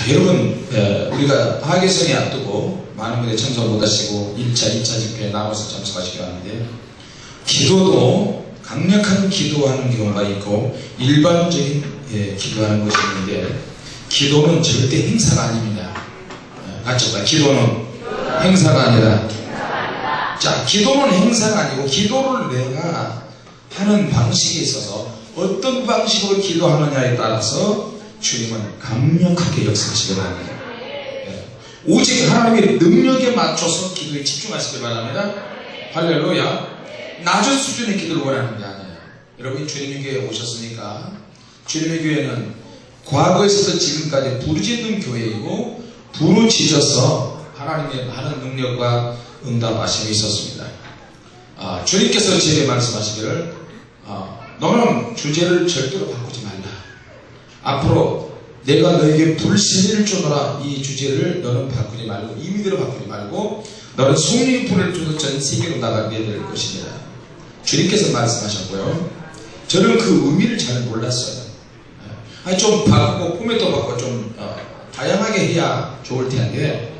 자, 여러분, 에, 우리가 하계성에 앞두고 많은 분들이 청소 못 하시고 1차, 2차 집회에 나와서 참석하시기 하는데, 기도도 강력한 기도하는 경우가 있고, 일반적인 예, 기도하는 것이 있는데, 기도는 절대 행사가 아닙니다. 예, 맞죠? 기도는 행사가 아니라, 자, 기도는 행사가 아니고, 기도를 내가 하는 방식에 있어서 어떤 방식으로 기도하느냐에 따라서 주님은 강력하게 역사하시기 바랍니다. 예. 오직 하나님의 능력에 맞춰서 기도에 집중하시기 바랍니다. 할렐루야. 낮은 수준의 기도를 원하는 게 아니에요. 여러분이 주님의 교회에 오셨으니까 주님의 교회는 과거에서부터 지금까지 부르짖는 교회이고 부르짖어서 하나님의 많은 능력과 응답하심이 있었습니다. 아, 주님께서 제게 말씀하시기를 아, 너는 주제를 절대로 바꾸지 말라. 앞으로 내가 너에게 불세례를 주노라 이 주제를 너는 바꾸지 말고 임의대로 바꾸지 말고 너는 성령의 불을 주도 전 세계로 나가게 될 것이니라. 주님께서 말씀하셨고요. 저는 그 의미를 잘 몰랐어요. 아니 좀 바꾸고 포맷도 바꾸고 좀 어, 다양하게 해야 좋을 텐데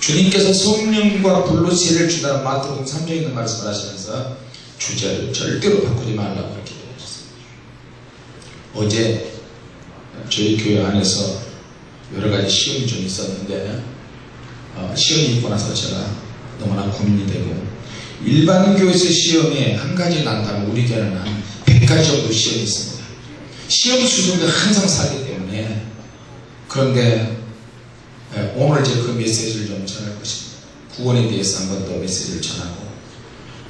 주님께서 성령과 불로 세례를 주다는 마태복음 3장에 있는 말씀을 하시면서 주제를 절대로 바꾸지 말라고 이렇게 되셨습니다. 어제 저희 교회 안에서 여러 가지 시험이 좀 있었는데 어, 시험이 있고 나서 제가 너무나 고민이 되고 일반 교회에서 시험이 한 가지 난다면 우리 교회는 한 100가지 정도 시험이 있습니다. 시험 수준도 항상 살기 때문에 그런데 예, 오늘 이제 그 메시지를 좀 전할 것입니다. 구원에 대해서 한 번 더 메시지를 전하고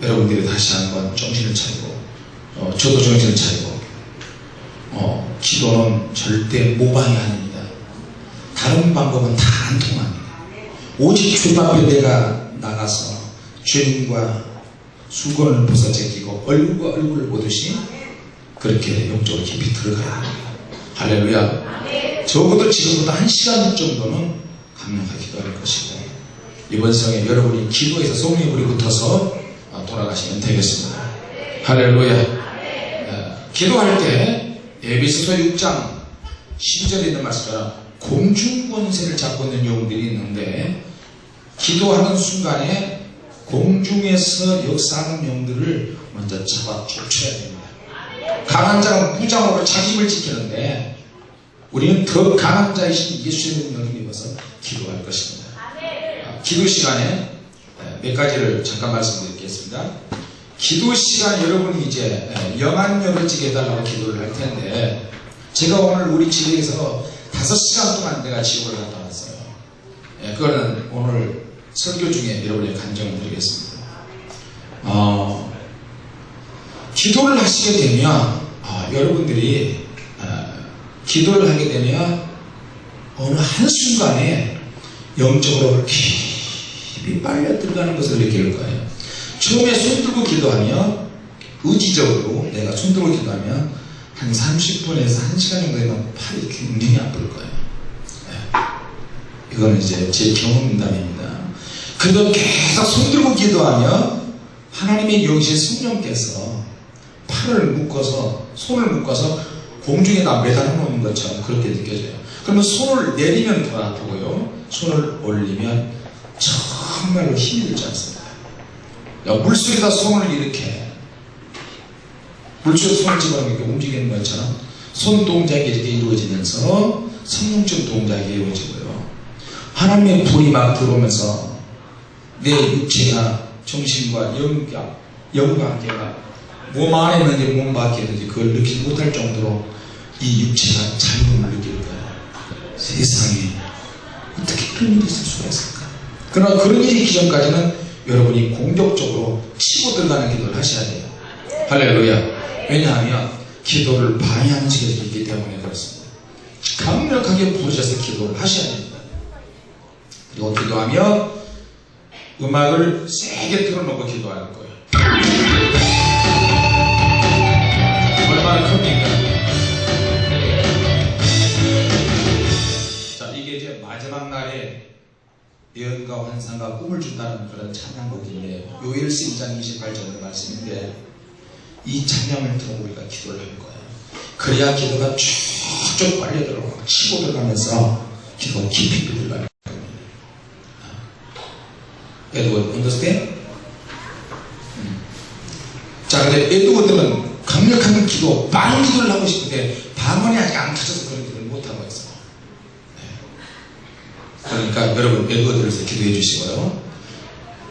여러분들이 다시 한번 정신을 차리고 어, 저도 정신을 차리고 어, 기도는 절대 모방이 아닙니다. 다른 방법은 다 안 통합니다. 오직 주님 앞에 내가 나가서 주님과 수건을 벗어 제끼고 얼굴과 얼굴을 보듯이 그렇게 영적으로 깊이 들어가야 합니다. 할렐루야. 적어도 지금부터 한 시간 정도는 강력하게 기도할 것이고 이번 성에 여러분이 기도해서 성령의 불이 붙어서 어, 돌아가시면 되겠습니다. 할렐루야. 어, 기도할 때 에베소서 6장 12절에 있는 말씀처럼 공중권세를 잡고 있는 영들이 있는데 기도하는 순간에 공중에서 역사하는 영들을 먼저 잡아 쫓아야 됩니다. 강한 자는 무장으로 자기 힘을 지키는데 우리는 더 강한 자이신 예수님의 능력을 입어서 기도할 것입니다. 아, 기도 시간에 몇 가지를 잠깐 말씀드리겠습니다. 기도 시간 여러분이 이제 영안 열어지게 해달라고 기도를 할 텐데 제가 오늘 우리 집에서 다섯 시간 동안 내가 지옥을 갔다 왔어요. 예, 그거는 오늘 설교 중에 여러분의 간정을 드리겠습니다. 어, 기도를 하시게 되면 아, 여러분들이 아, 기도를 하게 되면 어느 한순간에 영적으로 깊이 빨려 들어가는 것을 느낄 거예요. 처음에 손 들고 기도하면 의지적으로 내가 손 들고 기도하면 한 30분에서 1시간 정도 되면 팔이 굉장히 아플 거예요. 네. 이거는 이제 제 경험담입니다. 그래도 계속 손 들고 기도하면 하나님의 영신 성령께서 팔을 묶어서 손을 묶어서 공중에다 매달아 놓는 것처럼 그렇게 느껴져요. 그러면 손을 내리면 더 아프고요. 손을 올리면 정말로 힘이 들지 않습니다. 야, 물속에다 손을 이렇게 물속에 손을 집어넣으면 이렇게 움직이는 것처럼 손 동작이 이렇게 이루어지면서 성령적 동작이 이루어지고요. 하나님의 불이 막 들어오면서 내 육체가 정신과 영과 영관계가 몸 안에 있는지 몸 밖에 있는지 그걸 느끼지 못할 정도로 이 육체가 자유를 느낄 거예요. 세상에 어떻게 그런 일이 있을 수가 있을까? 그러나 그런 일이 있기 전까지는 여러분이 공격적으로 치고 들어가는 기도를 하셔야 돼요. 할렐루야. 왜냐하면 기도를 방해하는 지경이 있기 때문에 그렇습니다. 강력하게 부르셔서 기도를 하셔야 됩니다. 그리고 기도하며 음악을 세게 틀어놓고 기도하는 거예요. 얼마나 큽니까? 자, 이게 이제 마지막 날에 예언과 환상과 꿈을 준다는 그런 찬양곡인데 요일스 2장 28절의 말씀인데 이 찬양을 들어 우리가 기도를 할 거예요. 그래야 기도가 쭉쭉 빨려 들어가고 치고 들어가면서 기도가 깊이 들어갈 겁니다. 에드워드, understand? 음. 자, 근데 에드워드는 강력한 기도, 많은 기도를 하고 싶은데 방언이 아직 안 터져서 그런 기도를 못하고 있어. 네. 그러니까 여러분 위해서 기도해 주시고요.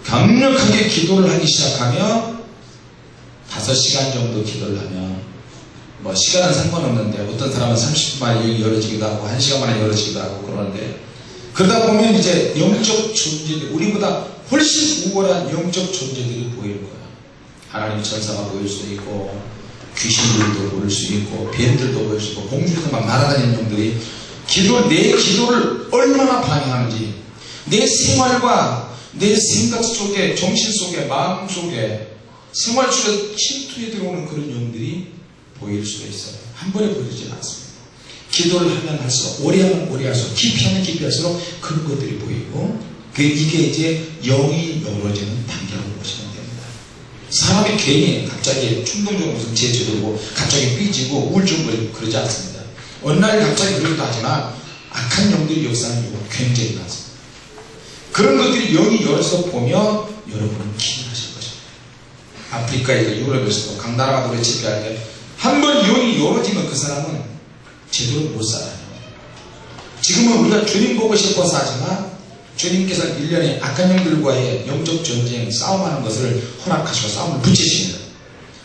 강력하게 기도를 하기 시작하면 5시간 정도 기도를 하면 뭐 시간은 상관없는데 어떤 사람은 30분 만에 열어지기도 하고 1시간 만에 열어지기도 하고 그러는데 그러다 보면 이제 영적 존재들 우리보다 훨씬 우월한 영적 존재들이 보일 거예요. 하나님 천사가 보일 수 있고 귀신들도 보일 수 있고 뱀들도 보일 수 있고 공중에서 막 날아다니는 놈들이 기도 내 기도를 얼마나 방해하는지 내 생활과 내 생각 속에 정신 속에 마음 속에 생활 속에 침투해 들어오는 그런 영들이 보일 수가 있어요. 한 번에 보이지 않습니다. 기도를 하면 할수록 오래 하면 오래 할수록 깊이 하면 깊이 할수록 그런 것들이 보이고 그 이게 이제 영이 열어지는 단계라고 보시면 됩니다. 사람이 괜히 갑자기 충동적으로 무슨 제쳐들고 갑자기 삐지고 우울증 걸리고 그러지 않습니다. 어느 날 갑자기 그러기도 하지만 악한 영들이 역사하는 경우가 굉장히 많습니다. 그런 것들이 영이 열어서 보면 여러분은 기도하실 것입니다. 아프리카에서 유럽에서도 각 나라가 노래 집회할 때 한 번 영이 열어지면 그 사람은 제대로 못 살아요. 지금은 우리가 주님 보고 싶어서 하지만 주님께서 1년에 악한 영들과의 영적 전쟁, 싸움하는 것을 허락하시고 싸움을 붙이십니다.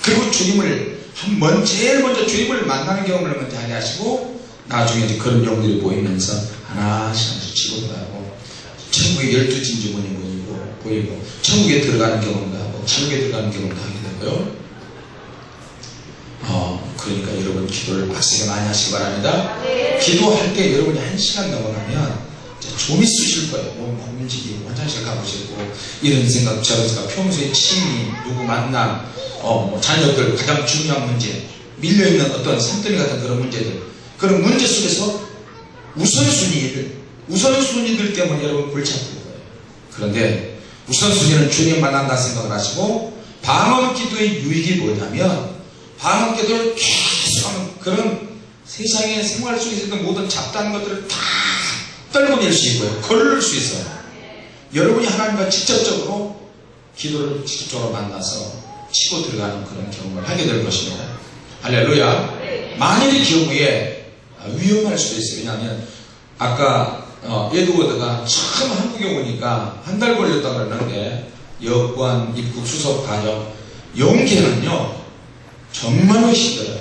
그리고 주님을 한 번, 제일 먼저 주님을 만나는 경험을 먼저 하게 하시고 나중에 이제 그런 영들이 보이면서 하나씩 하나씩 들어가고 천국의 열두 진주문이 보이고, 보이고 천국에 들어가는 경험도 하고 지옥에 들어가는 경험도 하게 되고요. 어, 그러니까 여러분 기도를 빡세게 많이 하시기 바랍니다. 기도할 때 여러분이 한 시간 넘어가면 좀이 쑤실 거예요. 몸 움직이고 화장실 가고 싶고 이런 생각 저러니까 평소에 취미, 누구 만남, 어, 뭐 자녀들 가장 중요한 문제, 밀려있는 어떤 산더미 같은 그런 문제들 그런 문제 속에서 우선순위를 우선순위들 때문에 여러분 골치 아플 거예요. 그런데 우선순위는 주님 만난다 생각을 하시고 방언 기도의 유익이 뭐냐면 방언 기도를 계속하면 그런 세상의 생활 속에서 있는 모든 잡다한 것들을 다 떨궈낼 수 있고요. 걸을 수 있어요. 여러분이 하나님과 직접적으로 기도를 직접적으로 만나서 치고 들어가는 그런 경험을 하게 될 것입니다. 할렐루야. 만일의 경우에 위험할 수도 있어요. 왜냐하면 아까 어, 에드워드가 처음 한국에 오니까 한 달 걸렸다 그러는데 여권, 입국, 수속 과정 연계는요 정말로 힘들어요.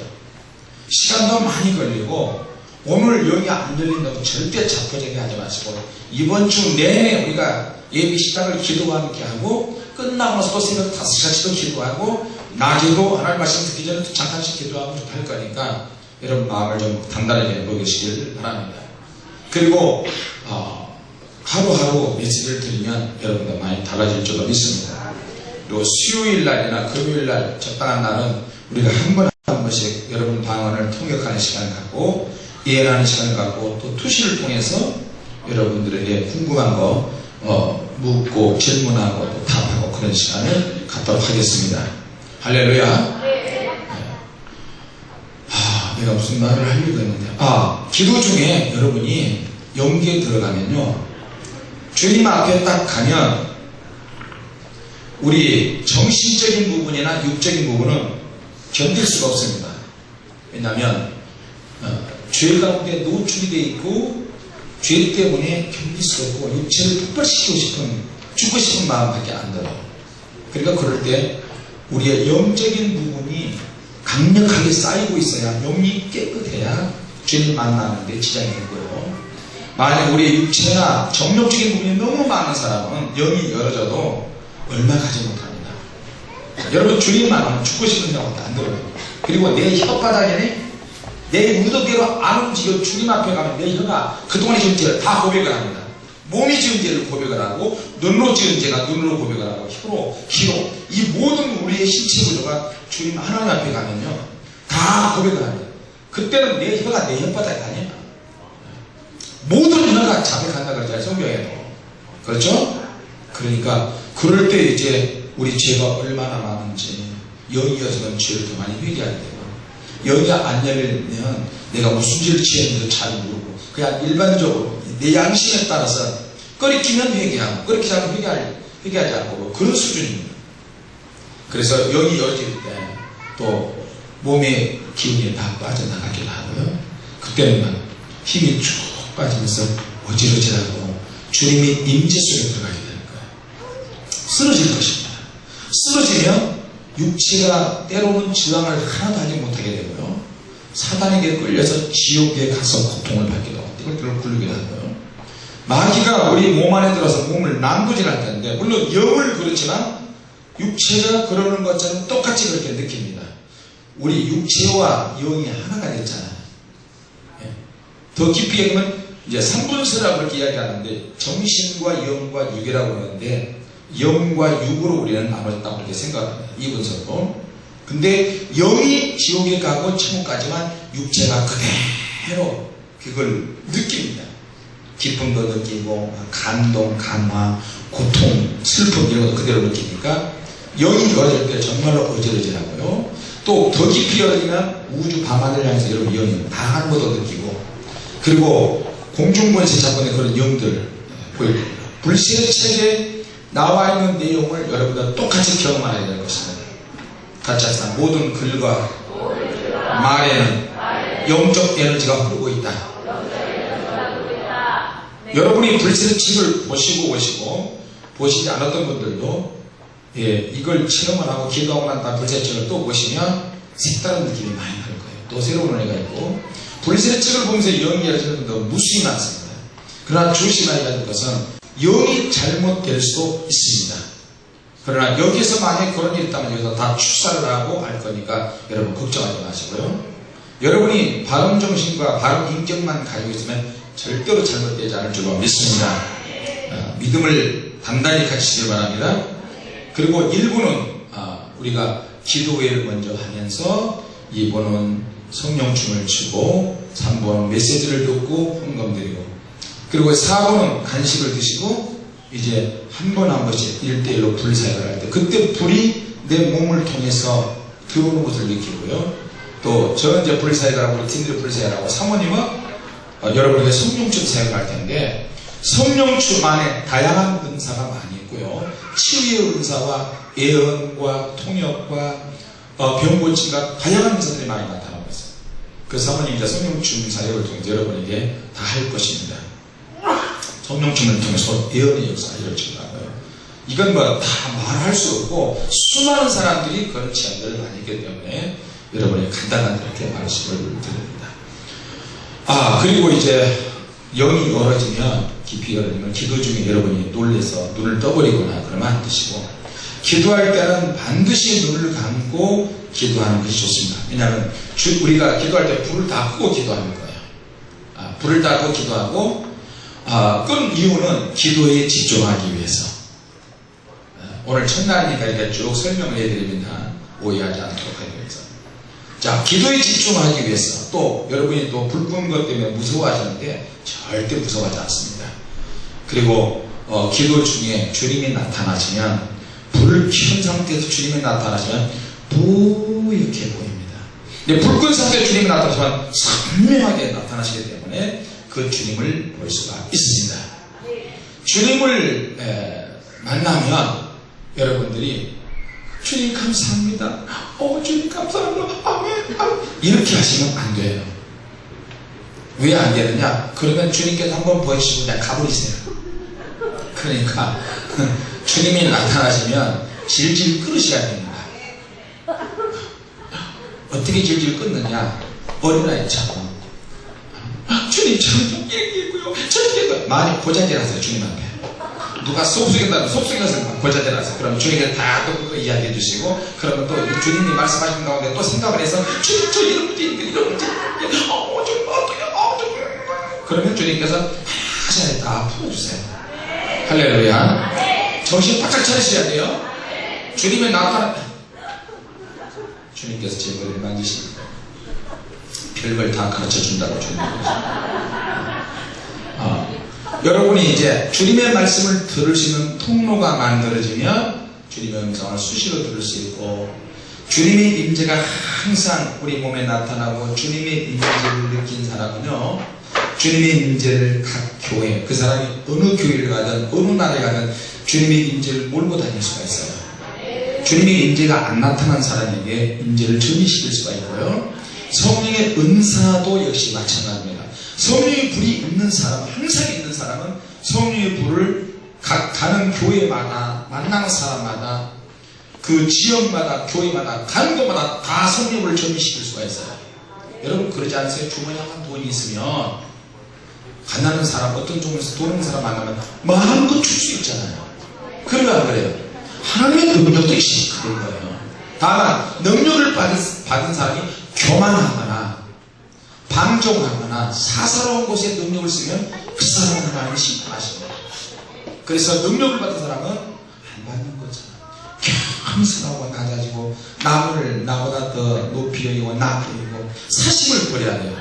시간도 많이 걸리고 오늘 여기 안 열린다고 절대 자포자기 하지 마시고 이번 주 내내 우리가 예비 식당을 기도와 함께 하고 끝나고서 또 새벽 5시까지도 기도하고 낮에도 하나님 말씀 듣기 전에 또 잠깐씩 기도하고 좀할 거니까 여러분 마음을 좀 단단하게 먹으시길 바랍니다. 그리고 어, 하루하루 메시지를 드리면 여러분들 많이 달라질 줄로 믿습니다. 그리고 수요일 날이나 금요일 날 적당한 날은 우리가 한번한 번씩 여러분 방언을 통역하는 시간을 갖고 예언하는 시간을 갖고 또 투시를 통해서 여러분들에게 궁금한 거 어, 묻고 질문하고 또 답하고 그런 시간을 갖도록 하겠습니다. 할렐루야. 아, 내가 무슨 말을 하려고 했는데. 아, 기도 중에 여러분이 연기에 들어가면요. 주님 앞에 딱 가면 우리 정신적인 부분이나 육적인 부분은 견딜 수가 없습니다. 왜냐하면 어, 죄 가운데 노출이 되어 있고 죄 때문에 견딜 수가 없고 육체를 폭발시키고 싶은 죽고 싶은 마음밖에 안 들어요. 그러니까 그럴 때 우리의 영적인 부분이 강력하게 쌓이고 있어야 영이 깨끗해야 주님 만나는데 지장이 되고요. 만약 우리의 육체나 정력적인 부분이 너무 많은 사람은 영이 열어져도 얼마 가지 못합니다. 여러분 주님 만나면 죽고 싶은 생각도 안 들어요. 그리고 내 혓바닥에는 내 의도대로 안 움직여 주님 앞에 가면 내 혀가 그동안의 죄를 다 고백을 합니다. 몸이 지은 죄를 고백을 하고 눈으로 지은 죄가 눈으로 고백을 하고 혀로 귀로 이 모든 우리의 신체 구조가 주님 하나님 앞에 가면요 다 고백을 합니다. 그때는 내 혀가 내 혓바닥이 아니야. 모든 혀가 자백한다 그러잖아요 성경에도 그렇죠? 그러니까 그럴 때 이제 우리 죄가 얼마나 많은지 영이어서는 죄를 더 많이 회개하게 되고 영이 안 열리면 내가 무슨 죄를 지었는지 잘 모르고 그냥 일반적으로 내 양심에 따라서 끓이키면 회개하고 끓이키지 않으면 회개할, 회개하지 않고 그런 수준입니다. 그래서 영이 열릴 때 또 몸의 기운이 다 빠져나가기도 하고요. 그때는 힘이 쭉 빠지면서 어지러지하고 주님의 임재 속에 들어가게 되는 거예요. 쓰러질 것입니다. 쓰러지면 육체가 때로는 지방을 하나도 하지 못하게 되고요. 사단에게 끌려서 지옥에 가서 고통을 받기도 하고 띠글띠글 굴르기도 하고요. 마귀가 우리 몸 안에 들어서 몸을 난도질할 텐데 물론 영을 그렇지만 육체가 그러는 것처럼 똑같이 그렇게 느낍니다. 우리 육체와 영이 하나가 됐잖아요. 예. 더 깊이 얘기하면 이제 삼분세라고 그렇게 이야기하는데 정신과 영과 육이라고 하는데 영과 육으로 우리는 나눠졌다고 그렇게 생각합니다. 이 분석도. 근데 영이 지옥에 가고 천국까지만 육체가 그대로 그걸 느낍니다. 기쁨도 느끼고 감동, 감화, 고통, 슬픔 이런 것도 그대로 느끼니까 영이 어질 때 정말로 어지러지라고요. 또 더 깊이 열리면 우주 밤하늘 향해서 여러분 영이 다한 것도 느끼고 그리고 공중권세 사건의 그런 영들 보입니다. 불신의 책에 나와 있는 내용을 여러분들 똑같이 경험해야 될 것입니다. 같이 합시다. 모든 글과 말에는 영적 에너지가 흐르고 있다. 여러분이 불신의 책을 보시고 오시고 보시지 않았던 분들도 예, 이걸 체험을 하고 기도하고 난 다음 불신의 책을 또 보시면 색다른 느낌이 많이 날 거예요. 또 새로운 은혜가 있고 불신의 책을 보면서 열리는 분도 무수히 많습니다. 그러나 조심해야 될 것은 영이 잘못될 수도 있습니다. 그러나 여기서 만약에 그런 일이 있다면 여기서 다 출사를 하고 할 거니까 여러분 걱정하지 마시고요. 여러분이 바른 정신과 바른 인격만 가지고 있으면 절대로 잘못되지 않을 줄로 믿습니다. 어, 믿음을 단단히 가지시기 바랍니다. 그리고 1부는 아, 우리가 기도회를 먼저 하면서 2부는 성령춤을 추고 3부는 메시지를 듣고 헌금 드리고 그리고 4부는 간식을 드시고 이제 한 번한 번씩 1대1로 불사역을 할 때 그때 불이 내 몸을 통해서 들어오는 것을 느끼고요. 또 저는 이제 불사역을 하고 팀들이 불사역을 하고 사모님은 어, 여러분에게 성령춤 사역을 할 텐데 성령춤 안에 다양한 은사가 많이 있고요. 치유의 은사와 예언과 통역과 어, 병고치가 다양한 은사들이 많이 나타나고 있어요. 그 사모님 이제 성령춤 사역을 통해서 여러분에게 다 할 것입니다. 성령춤을 통해서 예언의 역사가 이루어진다고요. 이건 뭐 다 말할 수 없고 수많은 사람들이 그런 체험들을 많이 했기 때문에 여러분이 간단한 이렇게 말씀을 드립니다. 아 그리고 이제 영이 열어지면 깊이 열어지면 기도 중에 여러분이 놀래서 눈을 떠버리거나 그러면 안 되시고 기도할 때는 반드시 눈을 감고 기도하는 것이 좋습니다. 왜냐하면 주- 우리가 기도할 때 불을 다 끄고 기도하는 거예요. 아, 불을 다 끄고 기도하고 아, 끈 이유는 기도에 집중하기 위해서. 아, 오늘 첫날이니까 이렇게 쭉 설명을 해드립니다. 오해하지 않도록 하기 위해서. 자, 기도에 집중하기 위해서 또 여러분이 또불 끄는 것 때문에 무서워하시는데 절대 무서워하지 않습니다. 그리고 어, 기도 중에 주님이 나타나시면 불을 켜는 상태에서 주님이 나타나시면 뿌옇게 보입니다. 근데 불끈 상태에 주님이 나타나시면 선명하게 나타나시기 때문에 그 주님을 볼 수가 있습니다. 주님을 에, 만나면 여러분들이 주님 감사합니다. 어, 주님 감사합니다. 아멘. 이렇게 하시면 안 돼요. 왜 안 되느냐? 그러면 주님께서 한 번 보이시고 그냥 가버리세요. 그러니까 주님이 나타나시면 질질 끌으셔야 됩니다. 어떻게 질질 끊느냐? 어린아이처럼. 주님, 저는 좀 이렇게 있고요. 저렇게. 많이 고자질하세요, 주님 앞에. 누가 속속인다면 속속여서 고자질하세요. 그럼 주님께 다또 이야기해 주시고, 그러면 또 주님이 말씀하신 가운데 또 생각을 해서, 주님, 저 이런 문제 있는데, 이런 문제 있는데, 어, 좀 어떻게, 어, 좀. 그러면 주님께서 하셔야 다 풀어주세요. 할렐루야. 정신 바짝 차리셔야 돼요. 주님의 나타나, 주님께서 제 머리를 만지십니다. 별걸 다 가르쳐 준다고 주님께서. 아, 여러분이 이제 주님의 말씀을 들을 수 있는 통로가 만들어지면 주님의 음성을 수시로 들을 수 있고 주님의 임재가 항상 우리 몸에 나타나고 주님의 임재를 느낀 사람은요 주님의 임재를 각 교회 그 사람이 어느 교회를 가든 어느 나라에 가든 주님의 임재를 몰고 다닐 수가 있어요. 주님의 임재가 안 나타난 사람에게 임재를 전이시킬 수가 있고요. 성령의 은사도 역시 마찬가지입니다. 성령의 불이 있는 사람 항상 있는 사람은 성령의 불을 각 가는 교회마다 만나는 사람마다 그 지역마다 교회마다 가는 곳마다 다 성령을 전이시킬 수가 있어요. 여러분 그러지 않으세요? 주머니에 한 돈이 있으면 가난한 사람 어떤 종에서 돈 있는 사람 만나면 마음껏 줄 수 있잖아요. 안 그래요? 하나님의 능력도 있으니 그런 거예요. 다만 능력을 받은, 받은 사람이 교만하거나 방종하거나 사사로운 곳에 능력을 쓰면 그 사람은 하나님이 심판하십니다. 그래서 능력을 받은 사람은 안 받는 거잖아. 겸손하고 낮아지고 나무를 나보다 더 높이 여기고 낮게 여기고 사심을 버려야 돼요.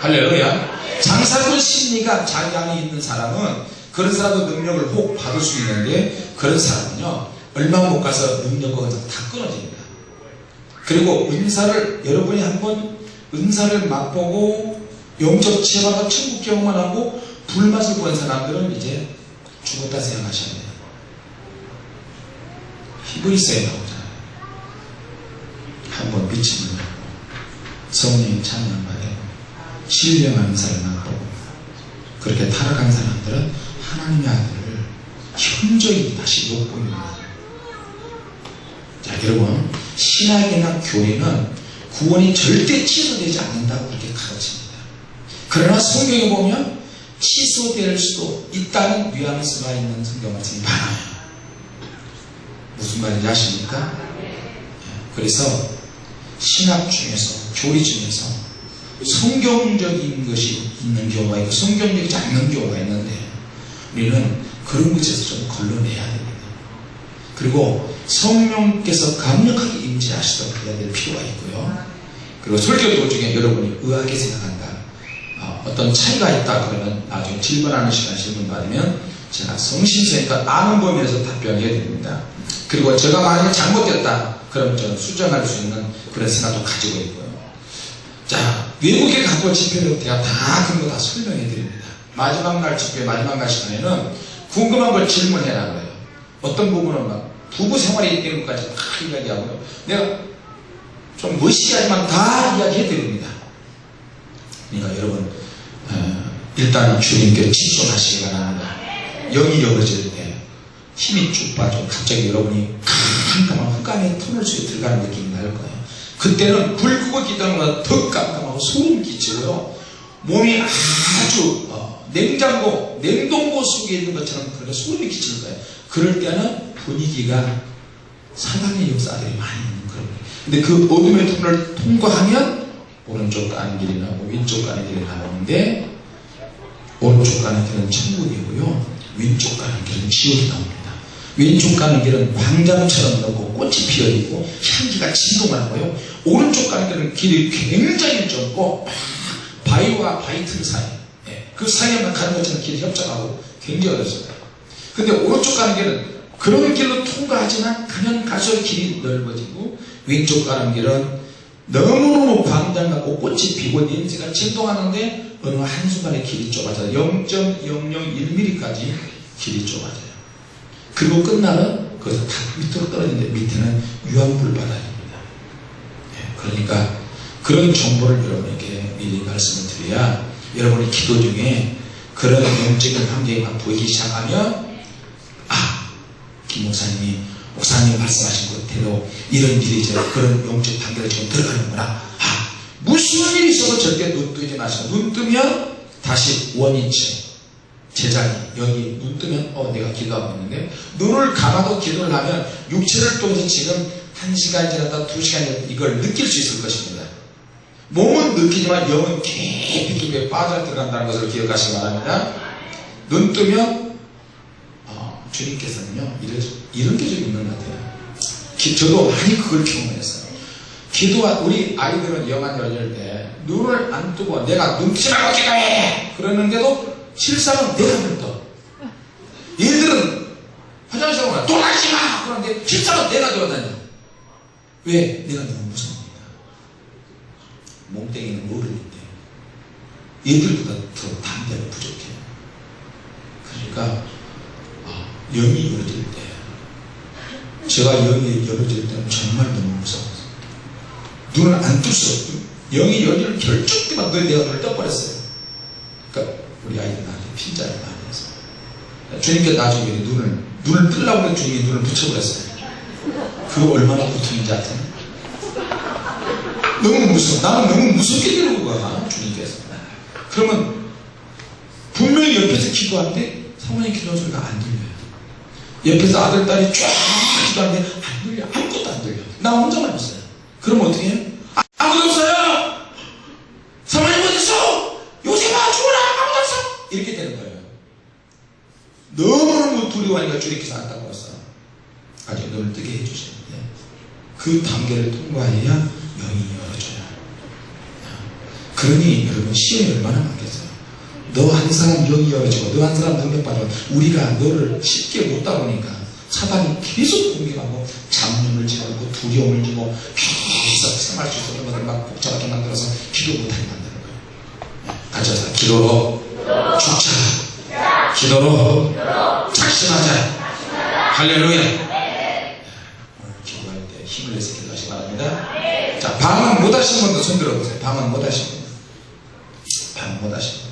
할렐루야. 장사꾼 심리가 자기 안에 있는 사람은 그런 사람도 능력을 혹 받을 수 있는데 그런 사람은요 얼마 못 가서 그냥 다 끊어집니다. 그리고 은사를 여러분이 한번 은사를 맛보고 영적 치유받아 천국 경험을 하고 불맛을 본 사람들은 이제 죽었다 생각하셔야 돼요. 있어야 나오잖아요. 한번 미침을 받고 성령의 찬양 받고 신령한 은사를 맛보고 그렇게 타락한 사람들은 하나님의 아들을 현저히 다시 못 보입니다. 자, 여러분, 신학이나 교회는 구원이 절대 취소되지 않는다고 그렇게 가르칩니다. 그러나 성경에 보면 취소될 수도 있다는 뉘앙스가 있는 성경 말씀이 많아요. 무슨 말인지 아십니까? 그래서 신학 중에서, 교리 중에서 성경적인 것이 있는 경우가 있고 성경적이지 않는 경우가 있는데 우리는 그런 것에서 좀 걸러내야 됩니다. 그리고 성령께서 강력하게 임재하시도록 해야 될 필요가 있고요. 그리고 설교 도중에 여러분이 의하게 생각한다. 어, 어떤 차이가 있다 그러면 나중에 질문하는 시간 질문 받으면 제가 성심성의껏 아는 범위에서 답변해야 됩니다. 그리고 제가 만약에 잘못됐다 그럼 저는 수정할 수 있는 그런 생각도 가지고 있고요. 자 외국에 가고 집회를 제가 다 그런 거 다 설명해 드립니다. 마지막 날 집회 마지막 날 시간에는 궁금한 걸 질문해라 그래요. 어떤 부분은 막 부부 생활에 있는 것까지 다 이야기하고요. 내가 좀 멋있게 하지만 다 이야기해 드립니다. 그러니까 여러분 어, 일단 주님께 집중하시기 바랍니다. 영이 열어질 때 힘이 쭉 빠져 갑자기 여러분이 깜깜한 흑암의 터널 속에 들어가는 느낌이 날 거예요. 그때는 기도하는 것보다 더 깜깜하고 소름 끼치고요. 몸이 아주 어, 냉장고, 냉동고 속에 있는 것처럼 그렇게 소름이 끼칠 거예요. 그럴 때는 분위기가 사단의 역사들이 많이 있는 그런 거예요. 근데 그 어둠의 터널을 통과하면 오른쪽 가는 길이 나오고 왼쪽 가는 길이 나오는데 오른쪽 가는 길은 천국이고요. 왼쪽 가는 길은 지옥이 나옵니다. 왼쪽 가는 길은 광장처럼 넓고 꽃이 피어있고 향기가 진동을 하고요. 오른쪽 가는 길은 길이 굉장히 좁고 바위와 바위 틈 사이 예, 그 사이에만 가는 것처럼 길이 협착하고 굉장히 어렵습니다. 근데 오른쪽 가는 길은 그런 길로 통과하지만 그냥 갈수록 길이 넓어지고 왼쪽 가는 길은 너무너무 광장 같고 꽃이 피고 냄새가 진동하는데 어느 한순간에 길이 좁아져요. 0.001mm까지 길이 좁아져요. 그리고 끝나면 거기서 다 밑으로 떨어지는데 밑에는 유황불 바닥입니다. 예, 그러니까 그런 정보를 여러분에게 미리 말씀을 드려야 여러분이 기도 중에 그런 영적인 환경이 막 보이기 시작하면 아, 김 목사님이 목사님 말씀하신 그대로 이런 일이 이제 그런 영적 단계를 지금 들어가는구나. 아, 무슨 일이 있어도 절대 눈 뜨지 마시고 눈 뜨면 다시 원위치 제자리 여기 눈 뜨면 어 내가 기도하고 있는데 눈을 감아도 기도를 하면 육체를 통해서 지금 한 시간 지났다 두 시간 지났다 이걸 느낄 수 있을 것입니다. 몸은 느끼지만 영은 깊이 깊이 빠져 들어간다는 것을 기억하시기 바랍니다. 눈 뜨면 어, 주님께서는요 이런, 이런 게 좀 있는 것 같아요. 기- 저도 많이 그걸 경험했어요. 기도와 우리 아이들은 영안 열릴 때 눈을 안 뜨고 내가 눈 뜨지 말고 기도해 그러는데도 실상은 내가 눈 떠. 얘들은 화장실 가면 돌아가지 마 그러는데 실상은 내가 돌아다녀. 왜? 내가 너무 무서우니까. 몸뚱이는 어른인데 얘들보다 더 담대하고 부족해. 그러니까 아, 영이 열어질 때 제가 영이 열어질 때는 정말 너무 무서웠어요. 눈을 안 뜰 수 없고 영이 열리는 결정 때만 늘 내가 눈을 떠버렸어요. 그러니까 우리 아이들 나한테 핀자를 많이 해서 주님께 나중에 눈을 눈을 뜨려고 했는데 주님이 눈을 붙여버렸어요. 그거 얼마나 고통인지 아세요? 너무 무서워. 나는 너무 무섭게 되는 거야, 주님께서. 그러면 분명히 옆에서 기도하는데 사모님 기도 소리가 안 들려요. 옆에서 아들, 딸이 쫙 기도하는데 안 들려. 아무것도 안 들려. 나 혼자만 있어요. 그럼 어떻게 해요? 아, 아무도 없어요! 사모님 어딨어? 요새 봐, 죽어라! 아무도 없어! 이렇게 되는 거예요. 너무너무 두려워하니까 주님께서 안타까웠어. 아직 눈을 뜨게 해주시는데 그 단계를 통과해야 영이 열어져요. 그러니 여러분 시험이 얼마나 많겠어요. 너 한 사람 영이 열어지고 너 한 사람 능력 받아 우리가 너를 쉽게 못 다루니까 사단이 계속 공격하고 잡념을 집어넣고 두려움을 주고 계속 생활 수 있는 것을 막 복잡하게 만들어서 기도 못하게 만드는 거예요. 네, 같이 하자. 기도로 죽자. 기도로 작심하자. 할렐루야. 오늘 기도할 때 힘을 내서 기도하시기 바랍니다. 자, 방언 못 하신 분도 손 들어보세요. 방언 못 하신 분. 방언 못 하신 분.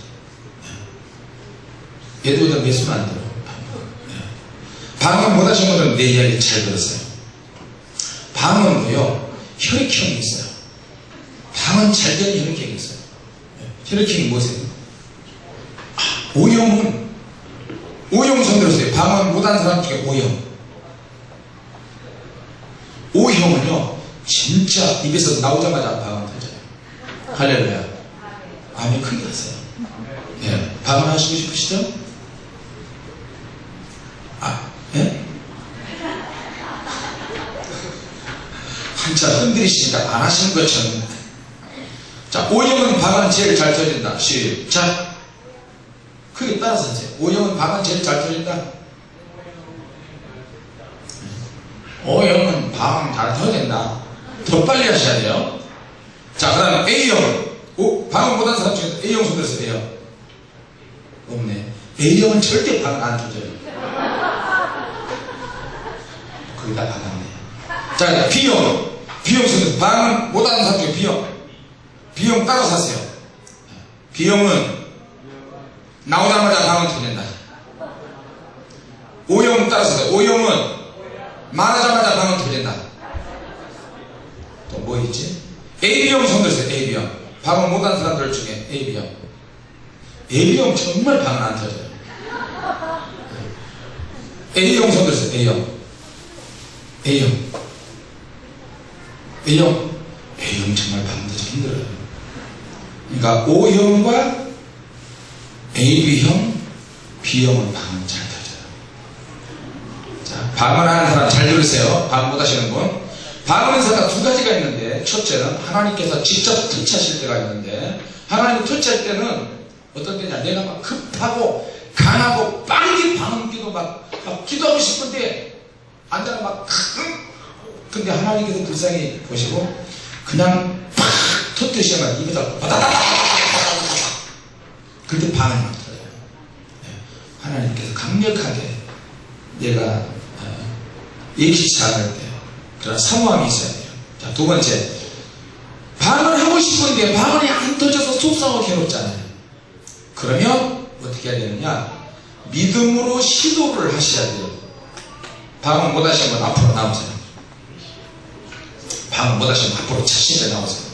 얘들보다 몇손안 들어. 방언 못 하신 분들은 내 이야기 잘 들었어요. 방언도요, 혈액형이 있어요. 방언 잘 되는 혈액형이 있어요. 혈액형이 뭐세요? 아, O형은, O형 손 들었어요. 방언 못한 사람 중에 O형. O형은요, 진짜 입에서 나오자마자 방언 터져요. 할렐루야. 아멘 크게 하세요. 예. 방언 하시고 싶으시죠? 한자 흔들리시니까 안 하시는 것처럼. 자, O형은 방언 제일 잘 터진다. 시작. 크게 따라서 하세요. O형은 방언 제일 잘 터진다. O형은 방언 잘 터진다. 더 빨리 하셔야 돼요. 자, 그 다음에 A형. 오, 방언 못한 사람 중에 A형 손 들었어요, A형. 없네. A형은 절대 방언 안 터져요. 거기다 받았네. 자, B형. 손 들었어요. 방언 못하는 사람 중에 B형. B형 따라서 하세요. B형은 나오자마자 방언 터진다. O형 따라서 하세요. O형은 말하자마자 방언 터진다. 또 뭐 있지? AB형 손 들었어요. AB형. 방언 못한 사람들 중에 AB형. AB형 정말 방언 안 터져요. A형 손 들었어요. A형. A형. A형. A형 정말 방언 터지기 힘들어요. 그러니까 O형과 AB형, B형은 방언 잘 터져요. 자, 방언 하는 사람 잘 들으세요. 방언 못 하시는 분. 방언 사가 두 가지가 있는데 첫째는 하나님께서 직접 터치하실 때가 있는데 하나님 터치할 때는 어떤 때냐 내가 막 급하고 강하고 빠르게 방언 기도 막, 막 기도하고 싶은데 앉아가 막 큰. 근데 하나님께서 불쌍히 보시고 그냥 팍 터뜨리시면 입에다 바다다다 그때 막 터져요. 네. 하나님께서 강력하게 내가 어, 예기치 않을 때 그런 사모함이 있어야 돼요. 자, 두 번째. 방언을 하고 싶은데 방언이 안 터져서 속상하고 괴롭잖아요. 그러면 어떻게 해야 되느냐? 믿음으로 시도를 하셔야 돼요. 방언 못 하시면 앞으로 나오세요. 방언 못 하시면 앞으로 자신있게 나오세요.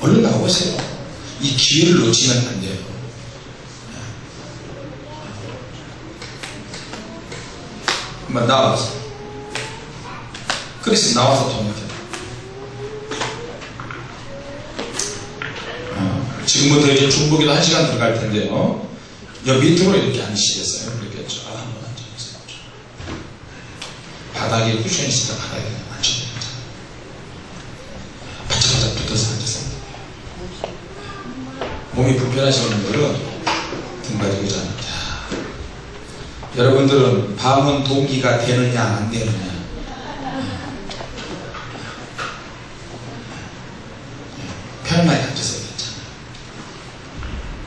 얼른 나오세요. 이 기회를 놓치면 안 돼요. 한번 나와보세요. 그리스 나와서 통역해. 어, 지금부터 이제 중복에도 한 시간 들어갈 텐데요. 여 밑으로 이렇게 앉으시겠어요? 바닥에 쿠션이 있으니까 바닥에 앉혀줍니다. 바짝바짝 붙어서 앉으세요. 몸이 불편하신 분들은 등받이 의자는 자. 여러분들은 밤은 동기가 되느냐 안 되느냐 예, 편안하게 앉으세요.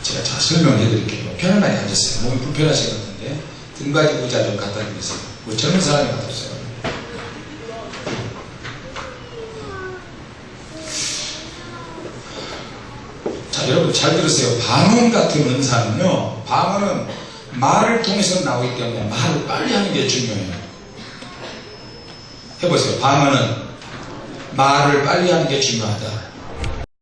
제가 잘 설명해 드릴게요. 편안하게 앉으세요. 몸이 불편하실 것 같은데 등받이 의자 좀 갖다 주세요. 뭐 젊은 사람이 갖다 주세요. 잘 들으세요. 방언 같은 은사는요, 방언은 말을 통해서 나오기 때문에 말을 빨리 하는 게 중요해요. 해보세요. 방언은 말을 빨리 하는 게 중요하다.